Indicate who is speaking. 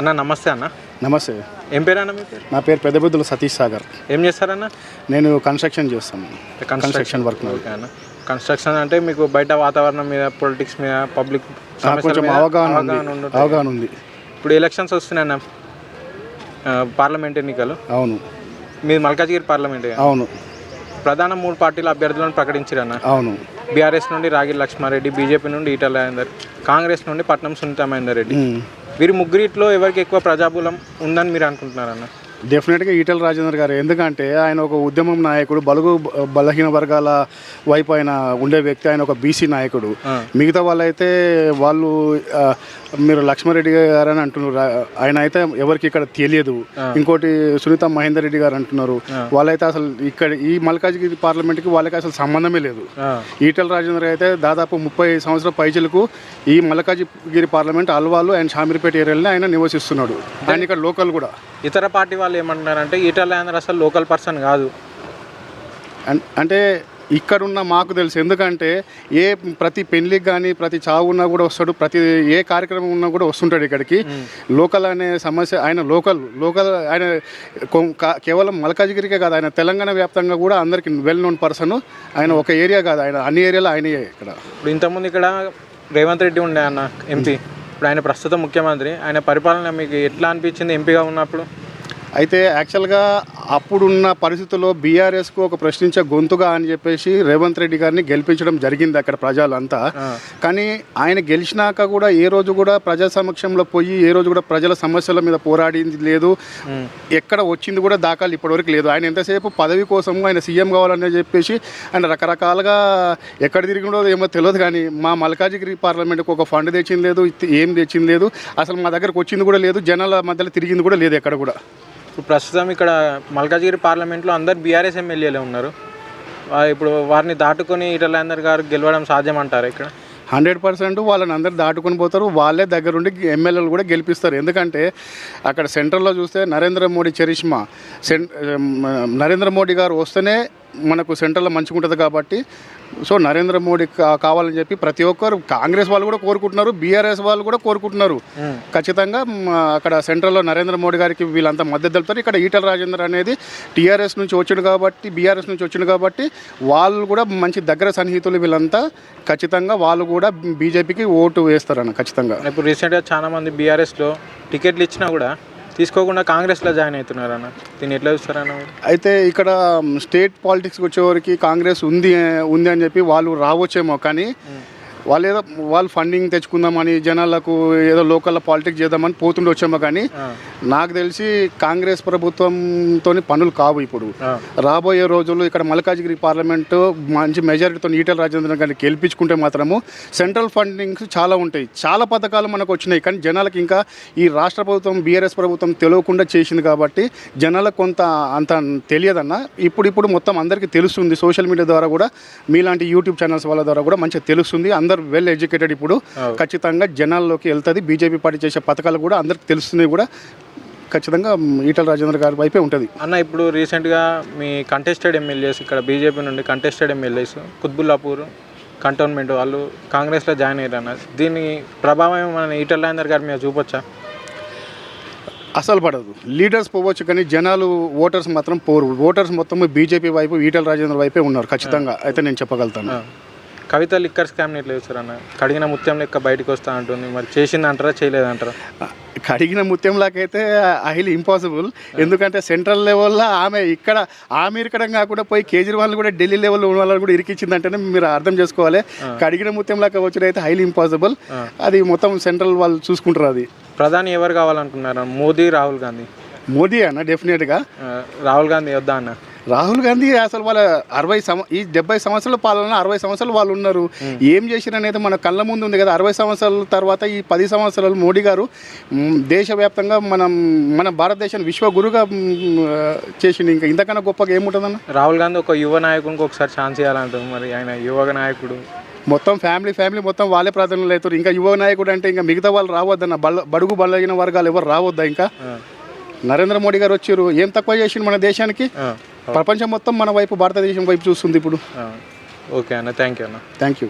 Speaker 1: అన్న నమస్తే అన్న.
Speaker 2: నమస్తే.
Speaker 1: ఏం పేరు అన్న మీ పేరు?
Speaker 2: నా పేరు పెద్దబుద్ధుల సతీష్ సాగర్.
Speaker 1: ఏం చేస్తారన్న
Speaker 2: నేను కన్స్ట్రక్షన్ చేస్తాను. కన్స్ట్రక్షన్ వర్క్
Speaker 1: అన్న. కన్స్ట్రక్షన్ అంటే మీకు బయట వాతావరణం మీద పొలిటిక్స్ మీద పబ్లిక్
Speaker 2: కొంచెం అవగాహన ఉంది. అవగాహన ఉంది.
Speaker 1: ఇప్పుడు ఎలక్షన్స్ వస్తున్నాయి అన్న. పార్లమెంట్ ఎన్నికలు.
Speaker 2: అవును.
Speaker 1: మీది మల్కాజ్గిరి పార్లమెంట్
Speaker 2: అవును.
Speaker 1: ప్రధాన మూడు పార్టీల అభ్యర్థులను ప్రకటించారన్న
Speaker 2: అవును.
Speaker 1: బీఆర్ఎస్ నుండి రాగి లక్ష్మారెడ్డి బీజేపీ నుండి ఈటల రాజేందర్ కాంగ్రెస్ నుండి పట్నం సునీత మహేందర్ రెడ్డి. వీరి ముగ్గురిట్లో ఎవరికి ఎక్కువ ప్రజాబూలం ఉందని మీరు అనుకుంటున్నారన్న?
Speaker 2: డెఫినెట్గా ఈటల రాజేందర్ గారు. ఎందుకంటే ఆయన ఒక ఉద్యమం నాయకుడు బలుగు బలహీన వర్గాల వైపు ఆయన ఉండే వ్యక్తి ఆయన ఒక బీసీ నాయకుడు. మిగతా వాళ్ళైతే వాళ్ళు మీరు లక్ష్మారెడ్డి గారు అని అంటున్నారు. ఆయన అయితే ఎవరికి ఇక్కడ తెలియదు. ఇంకోటి సునీత మహేందర్ రెడ్డి గారు అంటున్నారు. వాళ్ళైతే అసలు ఇక్కడ ఈ మల్కాజ్గిరి పార్లమెంట్కి వాళ్ళకి అసలు సంబంధమే లేదు. ఈటల రాజేందర్ అయితే దాదాపు ముప్పై సంవత్సరాల పైచలకు ఈ మల్కాజిగిరి పార్లమెంట్ అల్వాలు అండ్ షామీర్పేట ఏరియాలో ఆయన నివసిస్తున్నాడు. ఆయన ఇక్కడ లోకల్ కూడా.
Speaker 1: ఇతర పార్టీ వాళ్ళు ఏమంటున్నారంటే ఈటల రాజేందర్ అసలు లోకల్ పర్సన్ కాదు.
Speaker 2: అంటే ఇక్కడున్న మాకు తెలుసు. ఎందుకంటే ఏ ప్రతి పెళ్ళికి కానీ ప్రతి చావు ఉన్నా కూడా వస్తాడు. ప్రతి ఏ కార్యక్రమం ఉన్నా కూడా వస్తుంటాడు ఇక్కడికి. లోకల్ అనే సమస్య ఆయన లోకల్ లోకల్ ఆయన కేవలం మల్కాజిగిరికే కాదు. ఆయన తెలంగాణ వ్యాప్తంగా కూడా అందరికి వెల్ నోన్ పర్సన్ ఆయన ఒక ఏరియా కాదు. ఆయన అన్ని ఏరియాలో ఆయనయే ఇక్కడ.
Speaker 1: ఇప్పుడు ఇంతకుముందు ఇక్కడ రేవంత్ రెడ్డి ఉండే అన్న ఎంపీ. ఇప్పుడు ఆయన ప్రస్తుత ముఖ్యమంత్రి. ఆయన పరిపాలన మీకు ఎట్లా అనిపించింది? ఎంపీగా ఉన్నప్పుడు?
Speaker 2: అయితే యాక్చువల్గా అప్పుడున్న పరిస్థితుల్లో బీఆర్ఎస్కు ఒక ప్రశ్నించే గొంతుగా అని చెప్పేసి రేవంత్ రెడ్డి గారిని గెలిపించడం జరిగింది అక్కడ ప్రజలంతా. కానీ ఆయన గెలిచినాక కూడా ఏ రోజు కూడా ప్రజా సమక్షంలో పోయి ఏ రోజు కూడా ప్రజల సమస్యల మీద పోరాడింది లేదు. ఎక్కడ వచ్చింది కూడా దాఖలు ఇప్పటివరకు లేదు. ఆయన ఎంతసేపు పదవి కోసం ఆయన సీఎం కావాలని చెప్పేసి ఆయన రకరకాలుగా ఎక్కడ తిరిగినో ఏమో తెలియదు కానీ మా మల్కాజిగిరి పార్లమెంట్కి ఒక ఫండ్ తెచ్చింది లేదు ఏం తెచ్చింది లేదు. అసలు మా దగ్గరకు వచ్చింది కూడా లేదు జనాల మధ్యలో తిరిగింది కూడా లేదు ఎక్కడ కూడా.
Speaker 1: ఇప్పుడు ప్రస్తుతం ఇక్కడ మల్కాజ్గిరి పార్లమెంట్లో అందరు బీఆర్ఎస్ ఎమ్మెల్యేలే ఉన్నారు. ఇప్పుడు వారిని దాటుకొని ఈటల గారు గెలవడం సాధ్యం అంటారు ఇక్కడ?
Speaker 2: హండ్రెడ్ పర్సెంట్ వాళ్ళని అందరు దాటుకొని పోతారు. వాళ్ళే దగ్గరుండి ఎమ్మెల్యేలు కూడా గెలిపిస్తారు. ఎందుకంటే అక్కడ సెంట్రల్లో చూస్తే నరేంద్ర మోడీ చరిష్మా సెం నరేంద్ర మోడీ గారు వస్తేనే మనకు సెంట్రల్లో మంచిగా ఉంటుంది కాబట్టి సో నరేంద్ర మోడీ కావాలని చెప్పి ప్రతి ఒక్కరు కాంగ్రెస్ వాళ్ళు కూడా కోరుకుంటున్నారు బీఆర్ఎస్ వాళ్ళు కూడా కోరుకుంటున్నారు. ఖచ్చితంగా అక్కడ సెంట్రల్లో నరేంద్ర మోడీ గారికి వీళ్ళంతా మద్దతు తెలుపుతారు. ఇక్కడ ఈటల రాజేందర్ అనేది టీఆర్ఎస్ నుంచి వచ్చిండు కాబట్టి బీఆర్ఎస్ నుంచి వచ్చిండు కాబట్టి వాళ్ళు కూడా మంచి దగ్గర సన్నిహితులు వీళ్ళంతా. ఖచ్చితంగా వాళ్ళు కూడా బీజేపీకి ఓటు వేస్తారన్న ఖచ్చితంగా.
Speaker 1: ఇప్పుడు రీసెంట్గా చాలా మంది బీఆర్ఎస్లో టికెట్లు ఇచ్చినా కూడా తీసుకోకుండా కాంగ్రెస్లో జాయిన్ అవుతున్నారు అన్న దీన్ని ఎట్లా చూస్తారన్న?
Speaker 2: అయితే ఇక్కడ స్టేట్ పాలిటిక్స్కి వచ్చేవరకు కాంగ్రెస్ ఉంది ఉంది అని చెప్పి వాళ్ళు రావచ్చేమో కానీ వాళ్ళు ఏదో వాళ్ళు ఫండింగ్ తెచ్చుకుందామని జనాలకు ఏదో లోకల్ పాలిటిక్స్ చేద్దామని పోతుండే వచ్చామో కానీ నాకు తెలిసి కాంగ్రెస్ ప్రభుత్వంతో పనులు కావు ఇప్పుడు. రాబోయే రోజుల్లో ఇక్కడ మల్కాజ్గిరి పార్లమెంటు మంచి మెజారిటీతో ఈటల రాజేంద్ర గారిని గెలిపించుకుంటే మాత్రము సెంట్రల్ ఫండింగ్స్ చాలా ఉంటాయి. చాలా పథకాలు మనకు వచ్చినాయి కానీ జనాలకి ఇంకా ఈ రాష్ట్ర ప్రభుత్వం బీఆర్ఎస్ ప్రభుత్వం తెలియకుండా చేసింది కాబట్టి జనాలకు కొంత అంత తెలియదన్న ఇప్పుడు ఇప్పుడు మొత్తం అందరికీ తెలుస్తుంది. సోషల్ మీడియా ద్వారా కూడా మీలాంటి యూట్యూబ్ ఛానల్స్ వాళ్ళ ద్వారా కూడా మంచిగా తెలుస్తుంది. అందరు వెల్ ఎడ్యుకేటెడ్ ఇప్పుడు. ఖచ్చితంగా జనాల్లోకి వెళ్తుంది. బీజేపీ పార్టీ చేసే పథకాలు కూడా అందరికి తెలుస్తున్నాయి కూడా. ఖచ్చితంగా ఈటల రాజేంద్ర గారి వైపే ఉంటుంది.
Speaker 1: అన్న ఇప్పుడు రీసెంట్గా మీ కంటెస్టెడ్ ఎమ్మెల్యేస్ ఇక్కడ బీజేపీ నుండి కంటెస్టెడ్ ఎమ్మెల్యేస్ కుత్బుల్లాపూర్ కంటోన్మెంట్ వాళ్ళు కాంగ్రెస్లో జాయిన్ అయ్యారు అన్న దీని ప్రభావం మన ఈటల రాజేందర్ గారి మీద చూపొచ్చా?
Speaker 2: అసలు పడదు. లీడర్స్ పోవచ్చు కానీ జనాలు ఓటర్స్ మాత్రం పోరు. ఓటర్స్ మొత్తం బీజేపీ వైపు ఈటల రాజేంద్ర వైపే ఉన్నారు ఖచ్చితంగా. అయితే నేను చెప్పగలుగుతాను.
Speaker 1: కవిత లిక్కర్ స్కామ్ని ఎట్లా చూస్తారన్న కడిగిన ముత్యం లెక్క బయటకు వస్తా అంటుంది. మరి చేసిందంటారా చేయలేదంటారా?
Speaker 2: కడిగిన ముత్యంలాకైతే హైలీ ఇంపాసిబుల్ ఎందుకంటే సెంట్రల్ లెవెల్లో ఆమె ఇక్కడ ఆమె ఇరకడం కాకుండా పోయి కేజ్రీవాల్ కూడా ఢిల్లీ లెవెల్లో ఉన్న వాళ్ళని కూడా ఇరికించిందంటేనే మీరు అర్థం చేసుకోవాలి. కడిగిన ముత్యంలాగా వచ్చుడు అయితే హైలీ ఇంపాసిబుల్ అది మొత్తం సెంట్రల్ వాళ్ళు చూసుకుంటారు అది.
Speaker 1: ప్రధాని ఎవరు కావాలనుకున్నారు? మోదీ రాహుల్ గాంధీ?
Speaker 2: మోదీ అన్న డెఫినెట్గా
Speaker 1: రాహుల్ గాంధీ వద్దా అన్న?
Speaker 2: రాహుల్ గాంధీ అసలు వాళ్ళ అరవై సంవ ఈ డెబ్బై సంవత్సరాల పాలన అరవై సంవత్సరాలు వాళ్ళు ఉన్నారు. ఏం చేసిరనేది మన కళ్ళ ముందు ఉంది కదా. అరవై సంవత్సరాల తర్వాత ఈ పది సంవత్సరాలు మోడీ గారు దేశవ్యాప్తంగా మనం మన భారతదేశాన్ని విశ్వగురుగా మ్, చేసిండు. ఇంకా ఇంతకన్నా గొప్పగా ఏముంటుందన్న?
Speaker 1: రాహుల్ గాంధీ ఒక యువ నాయకునికి ఒకసారి ఛాన్స్ ఇవ్వాలంటుంది మరి ఆయన యువ నాయకుడు.
Speaker 2: మొత్తం ఫ్యామిలీ ఫ్యామిలీ మొత్తం వాళ్ళే ప్రాధాన్యత అవుతారు. ఇంకా యువ నాయకుడు అంటే ఇంకా మిగతా వాళ్ళు రావద్దన్న. బల బడుగు బలగిన వర్గాలు ఎవరు రావద్దా ఇంకా? నరేంద్ర మోడీ గారు వచ్చారు. ఏం తక్కువ చేసిండు మన దేశానికి? ప్రపంచం మొత్తం మన వైపు భారతదేశం వైపు చూస్తుంది ఇప్పుడు.
Speaker 1: ఓకే అన్న. థ్యాంక్ యూ అన్న.
Speaker 2: Thank you